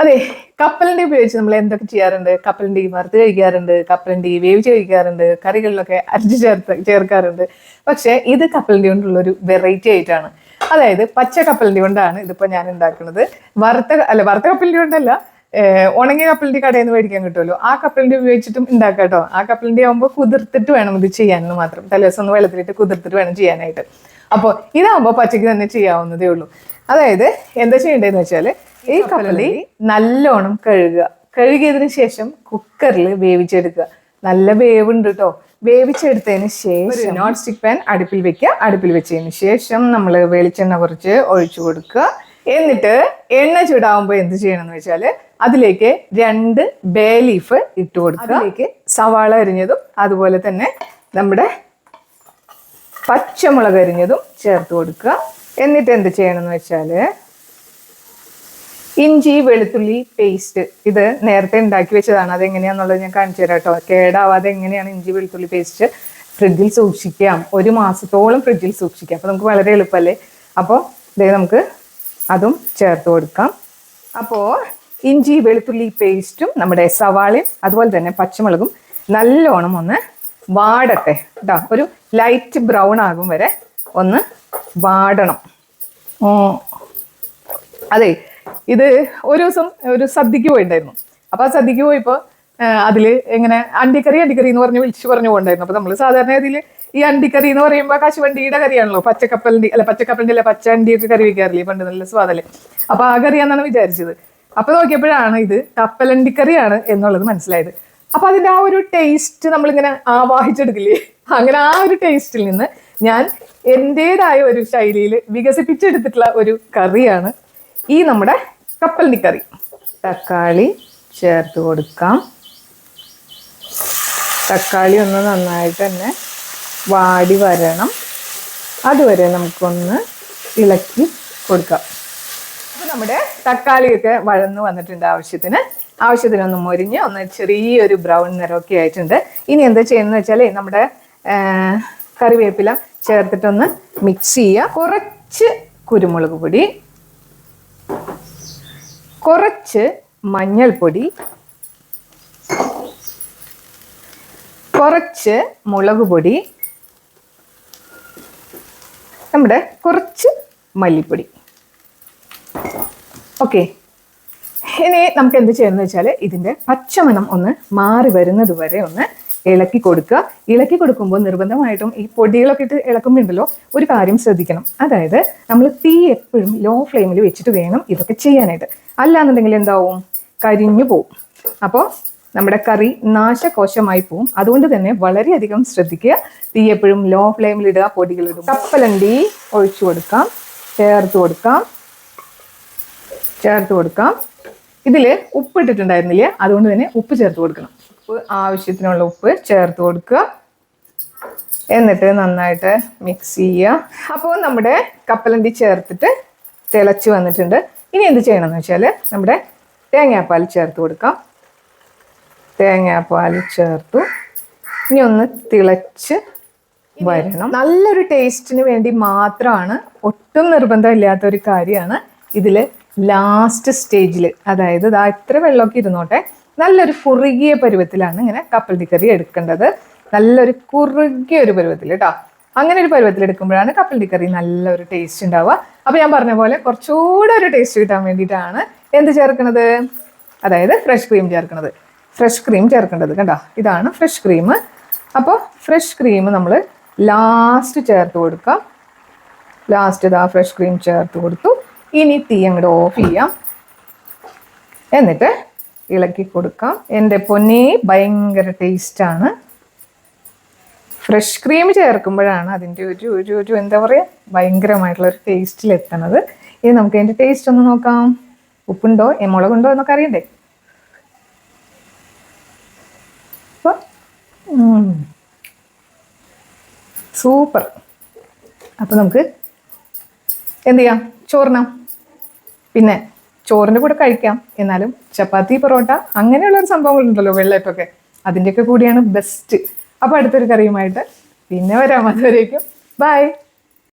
അതെ കപ്പലണ്ടി ഉപയോഗിച്ച് നമ്മൾ എന്തൊക്കെ ചെയ്യാറുണ്ട്? കപ്പലണ്ടി വറുത്ത് കഴിക്കാറുണ്ട് കപ്പലണ്ടി വേവിച്ച് കഴിക്കാറുണ്ട് കറികളിലൊക്കെ അരിച്ച് ചേർത്ത് ചേർക്കാറുണ്ട്. പക്ഷേ ഇത് കപ്പലണ്ടി കൊണ്ടുള്ള ഒരു വെറൈറ്റി ആയിട്ടാണ്. അതായത് പച്ച കപ്പലണ്ടി കൊണ്ടാണ് ഇതിപ്പോൾ ഞാൻ ഉണ്ടാക്കുന്നത്. വറുത്ത അല്ല വറുത്ത കപ്പലണ്ടി കൊണ്ടല്ല ഉണങ്ങിയ കപ്പലണ്ടി കടയിൽ നിന്ന് മേടിക്കാൻ കിട്ടുമല്ലോ. ആ കപ്പലണ്ടി ഉപയോഗിച്ചിട്ടും ഉണ്ടാക്കാം കേട്ടോ. ആ കപ്പലണ്ടി ആകുമ്പോൾ കുതിർത്തിട്ട് വേണം ഇത് ചെയ്യാനെന്ന് മാത്രം. തലേദിവസം ഒന്ന് വെള്ളത്തിലിട്ട് കുതിർത്തിട്ട് വേണം ചെയ്യാനായിട്ട്. അപ്പോൾ ഇതാകുമ്പോൾ പച്ചയ്ക്ക് തന്നെ ചെയ്യാവുന്നതേ ഉള്ളൂ. അതായത് എന്താ ചെയ്യേണ്ടതെന്ന് വെച്ചാൽ ഈ കപ്പലി നല്ലോണം കഴുകുക. കഴുകിയതിന് ശേഷം കുക്കറിൽ വേവിച്ചെടുക്കുക. നല്ല വേവുണ്ട് കേട്ടോ വേവിച്ചെടുത്തതിന് ശേഷം നോൺ സ്റ്റിക് പാൻ അടുപ്പിൽ വെക്കുക. അടുപ്പിൽ വെച്ചതിന് ശേഷം നമ്മൾ വെളിച്ചെണ്ണ കുറച്ച് ഒഴിച്ചു കൊടുക്കുക. എന്നിട്ട് എണ്ണ ചൂടാവുമ്പോൾ എന്ത് ചെയ്യണം എന്ന് വെച്ചാൽ അതിലേക്ക് രണ്ട് ബേ ലീഫ് ഇട്ട് കൊടുക്കുക. അതിലേക്ക് സവാള അരിഞ്ഞതും അതുപോലെ തന്നെ നമ്മുടെ പച്ചമുളക് അരിഞ്ഞതും ചേർത്ത് കൊടുക്കുക. എന്നിട്ട് എന്ത് ചെയ്യണം എന്ന് വെച്ചാൽ ഇഞ്ചി വെളുത്തുള്ളി പേസ്റ്റ് ഇത് നേരത്തെ ഉണ്ടാക്കി വെച്ചതാണ്. അതെങ്ങനെയാണെന്നുള്ളത് ഞാൻ കാണിച്ചു തരാം കേട്ടോ. കേടാവാതെ എങ്ങനെയാണ് ഇഞ്ചി വെളുത്തുള്ളി പേസ്റ്റ് ഫ്രിഡ്ജിൽ സൂക്ഷിക്കാം ഒരു മാസത്തോളം ഫ്രിഡ്ജിൽ സൂക്ഷിക്കാം അപ്പോൾ നമുക്ക് വളരെ എളുപ്പമല്ലേ? അപ്പോൾ ഇതേ നമുക്ക് അതും ചേർത്ത് കൊടുക്കാം. അപ്പോൾ ഇഞ്ചി വെളുത്തുള്ളി പേസ്റ്റും നമ്മുടെ സവാളയും അതുപോലെ തന്നെ പച്ചമുളകും നല്ലോണം ഒന്ന് വാടട്ടെ. കേട്ടോ ഒരു ലൈറ്റ് ബ്രൗൺ ആകും വരെ ഒന്ന് വാടണം. അതെ ഇത് ഒരു ദിവസം ഒരു സദ്യക്ക് പോയിണ്ടായിരുന്നു. അപ്പൊ ആ സദ്യക്ക് പോയപ്പോ അതിൽ എങ്ങനെ അണ്ടിക്കറി അണ്ടിക്കറി എന്ന് പറഞ്ഞ് വിളിച്ചു പറഞ്ഞു പോകണ്ടായിരുന്നു. അപ്പൊ നമ്മൾ സാധാരണ ഇതിൽ ഈ അണ്ടിക്കറി എന്ന് പറയുമ്പോൾ കശുവണ്ടിയുടെ കറിയാണല്ലോ പച്ചക്കപ്പലണ്ടി അല്ല പച്ചക്കപ്പലിന്റെ അല്ല പച്ച അണ്ടിയൊക്കെ കറി വെക്കാറില്ലേ പണ്ട് നല്ല സ്വാദല്ലേ. അപ്പൊ ആ കറിയാന്നാണ് വിചാരിച്ചത്. അപ്പൊ നോക്കിയപ്പോഴാണ് ഇത് കപ്പലണ്ടിക്കറിയാണ് എന്നുള്ളത് മനസ്സിലായത്. അപ്പൊ അതിന്റെ ആ ഒരു ടേസ്റ്റ് നമ്മളിങ്ങനെ ആവാഹിച്ചെടുക്കില്ലേ? അങ്ങനെ ആ ഒരു ടേസ്റ്റിൽ നിന്ന് ഞാൻ എന്റെതായ ഒരു ശൈലിയിൽ വികസിപ്പിച്ചെടുത്തിട്ടുള്ള ഒരു കറിയാണ് ഈ നമ്മുടെ കപ്പലണ്ടി കറി തക്കാളി ചേർത്ത് കൊടുക്കാം. തക്കാളി ഒന്ന് നന്നായിട്ട് തന്നെ വാടി വരണം. അതുവരെ നമുക്കൊന്ന് ഇളക്കി കൊടുക്കാം. അപ്പോൾ നമ്മുടെ തക്കാളിയൊക്കെ വഴന്നു വന്നിട്ടുണ്ട് ആവശ്യത്തിന്. ആവശ്യത്തിന് ഒന്ന് മൊരിഞ്ഞ് ഒന്ന് ചെറിയൊരു ബ്രൗൺ നിറമൊക്കെ ആയിട്ടുണ്ട്. ഇനി എന്താ ചെയ്യുന്നത് വെച്ചാൽ നമ്മുടെ കറിവേപ്പില ചേർത്തിട്ടൊന്ന് മിക്സ് ചെയ്യുക. കുറച്ച് കുരുമുളക് പൊടി കുറച്ച് മഞ്ഞൾപ്പൊടി കുറച്ച് മുളക് പൊടി നമ്മുടെ കുറച്ച് മല്ലിപ്പൊടി. ഓക്കെ ഇനി നമുക്ക് എന്ത് ചെയ്യാന്ന് വെച്ചാൽ ഇതിന്റെ പച്ചമണം ഒന്ന് മാറി വരുന്നത് വരെ ഒന്ന് ഇളക്കി കൊടുക്കുക. ഇളക്കി കൊടുക്കുമ്പോൾ നിർബന്ധമായിട്ടും ഈ പൊടികളൊക്കെ ഇട്ട് ഇളക്കുമ്പോണ്ടല്ലോ ഒരു കാര്യം ശ്രദ്ധിക്കണം. അതായത് നമ്മൾ തീ എപ്പോഴും ലോ ഫ്ലെയിമിൽ വെച്ചിട്ട് വേണം ഇതൊക്കെ ചെയ്യാനായിട്ട്. അല്ലാന്നുണ്ടെങ്കിൽ എന്താവും? കരിഞ്ഞു പോവും. അപ്പോൾ നമ്മുടെ കറി നാശകോശമായി പോവും. അതുകൊണ്ട് തന്നെ വളരെയധികം ശ്രദ്ധിക്കുക. തീ എപ്പോഴും ലോ ഫ്ലെയിമിൽ ഇടുക പൊടികളിടുക കപ്പലണ്ടി ഒഴിച്ചു കൊടുക്കാം. ചേർത്ത് കൊടുക്കാം. ചേർത്ത് കൊടുക്കാം. ഇതിൽ ഉപ്പ് ഇട്ടിട്ടുണ്ടായിരുന്നില്ല അതുകൊണ്ട് തന്നെ ഉപ്പ് ചേർത്ത് കൊടുക്കണം. ഉപ്പ് ആവശ്യത്തിനുള്ള ഉപ്പ് ചേർത്ത് കൊടുക്കുക. എന്നിട്ട് നന്നായിട്ട് മിക്സ് ചെയ്യുക. അപ്പോൾ നമ്മുടെ കപ്പലണ്ടി ചേർത്തിട്ട് തിളച്ച് വന്നിട്ടുണ്ട്. ഇനി എന്ത് ചെയ്യണമെന്ന് വെച്ചാൽ നമ്മുടെ തേങ്ങാപ്പാൽ ചേർത്ത് കൊടുക്കാം. തേങ്ങാപ്പാൽ ചേർത്തു. ഇനി ഒന്ന് തിളച്ച് വരണം. നല്ലൊരു ടേസ്റ്റിന് വേണ്ടി മാത്രമാണ് ഒട്ടും നിർബന്ധമില്ലാത്ത ഒരു കാര്യമാണ് ഇതിൽ ലാസ്റ്റ് സ്റ്റേജിൽ അതായത് ഇതാ ഇത്ര വെള്ളമൊക്കെ ഇരുന്നോട്ടെ നല്ലൊരു കുറുകിയ പരുവത്തിലാണ് ഇങ്ങനെ കപ്പൽ കറി എടുക്കേണ്ടത്. നല്ലൊരു കുറുകിയ ഒരു പരുവത്തിൽ കേട്ടോ അങ്ങനെ ഒരു പരുവത്തിൽ എടുക്കുമ്പോഴാണ് കപ്പൽ കറി നല്ലൊരു ടേസ്റ്റ് ഉണ്ടാവുക. അപ്പോൾ ഞാൻ പറഞ്ഞ പോലെ കുറച്ചുകൂടെ ഒരു ടേസ്റ്റ് കിട്ടാൻ വേണ്ടിയിട്ടാണ് എന്ത് ചേർക്കണത്? അതായത് ഫ്രഷ് ക്രീം ചേർക്കണത്. ഫ്രഷ് ക്രീം ചേർക്കേണ്ടത് കണ്ടോ? ഇതാണ് ഫ്രഷ് ക്രീം അപ്പോൾ ഫ്രഷ് ക്രീം നമ്മൾ ലാസ്റ്റ് ചേർത്ത് കൊടുക്കാം. ലാസ്റ്റ് ഇതാ ഫ്രഷ് ക്രീം ചേർത്ത് കൊടുത്തു. ഇനി തീ അങ്ങോട്ട് ഓഫ് ചെയ്യാം. എന്നിട്ട് ഇളക്കി കൊടുക്കാം. എന്റെ പൊന്നെ ഭയങ്കര ടേസ്റ്റാണ് ഫ്രഷ് ക്രീം ചേർക്കുമ്പോഴാണ് അതിന്റെ ഒരു ഒരു ഒരു എന്താ പറയുക ഭയങ്കരമായിട്ടുള്ള ഒരു ടേസ്റ്റിലെത്തണത് ഇനി നമുക്ക് അതിന്റെ ടേസ്റ്റ് ഒന്ന് നോക്കാം. ഉപ്പുണ്ടോ? മുളകുണ്ടോ എന്നൊക്കെ അറിയണ്ടേ? അപ്പോൾ സൂപ്പർ. അപ്പോൾ നമുക്ക് എന്ത് ചെയ്യാം? ചോറിനാം. പിന്നെ ചോറിന്റെ കൂടെ കഴിക്കാം. എന്നാലും ചപ്പാത്തി പൊറോട്ട അങ്ങനെയുള്ള ഒരു സംഭവങ്ങളുണ്ടല്ലോ വെള്ളയപ്പൊക്കെ. അതിന്റെയൊക്കെ കൂടിയാണ് ബെസ്റ്റ് അപ്പോൾ അടുത്തൊരു കറിയുമായിട്ട് പിന്നെ വരാം. അതുവരേക്കും. ബൈ